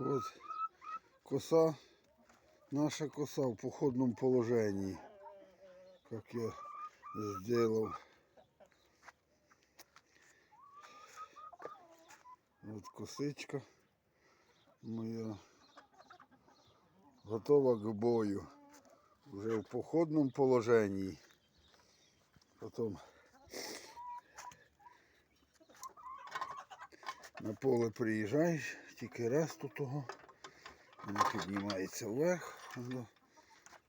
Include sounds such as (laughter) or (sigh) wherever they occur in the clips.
Вот коса, наша коса в походном положении, как я сделал. Вот косичка моя готова к бою. Уже в походном положении. Потом на поле приїжджаєш, тільки до того, вона піднімається вверх, воно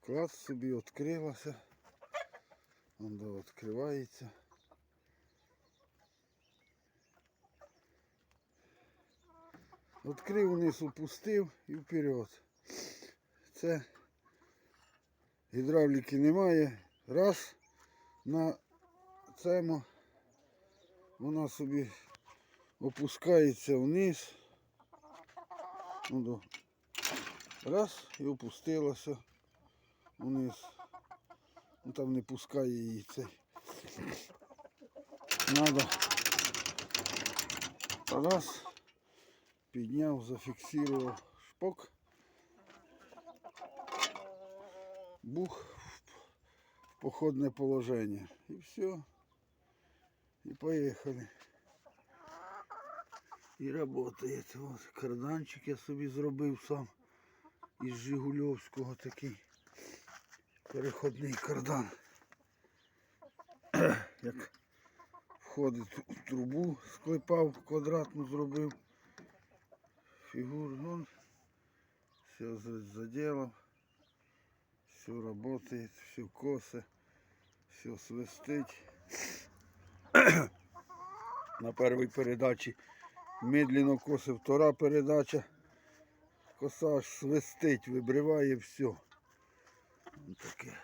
клас собі відкрилася, воно відкривається. Відкрив вниз, опустив і вперед. Це гідравліки немає. Раз на цьому вона собі опускається вниз. Ну, до- Раз і опустилася вниз. Ну, там не пускає її цей. Надо. Раз. Підняв, зафіксував шпок. Бух в походне положення. І все. І поїхали. І працює. От карданчик я собі зробив сам із Жигульовського такий переходний кардан. (clears throat) Як входить в трубу, склепав, квадратну зробив. Фігуру, ну, все заделал, все работает, все косе, все свистить. (clears throat) На першій передачі медленно косив, втора передача. Коса свистить, вибриває все. Ось таке.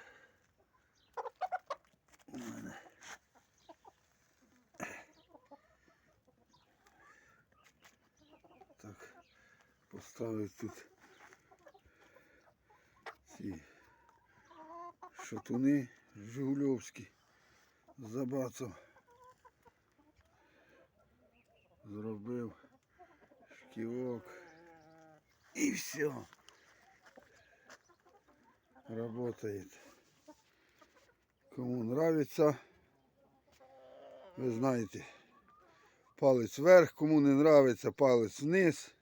У мене. Так, поставив тут ці шатуни Жигульовські. Забацав. Зробив шківок. І все. Работает. Кому нравится, ви знаєте, палець вверх, кому не нравится, палець вниз.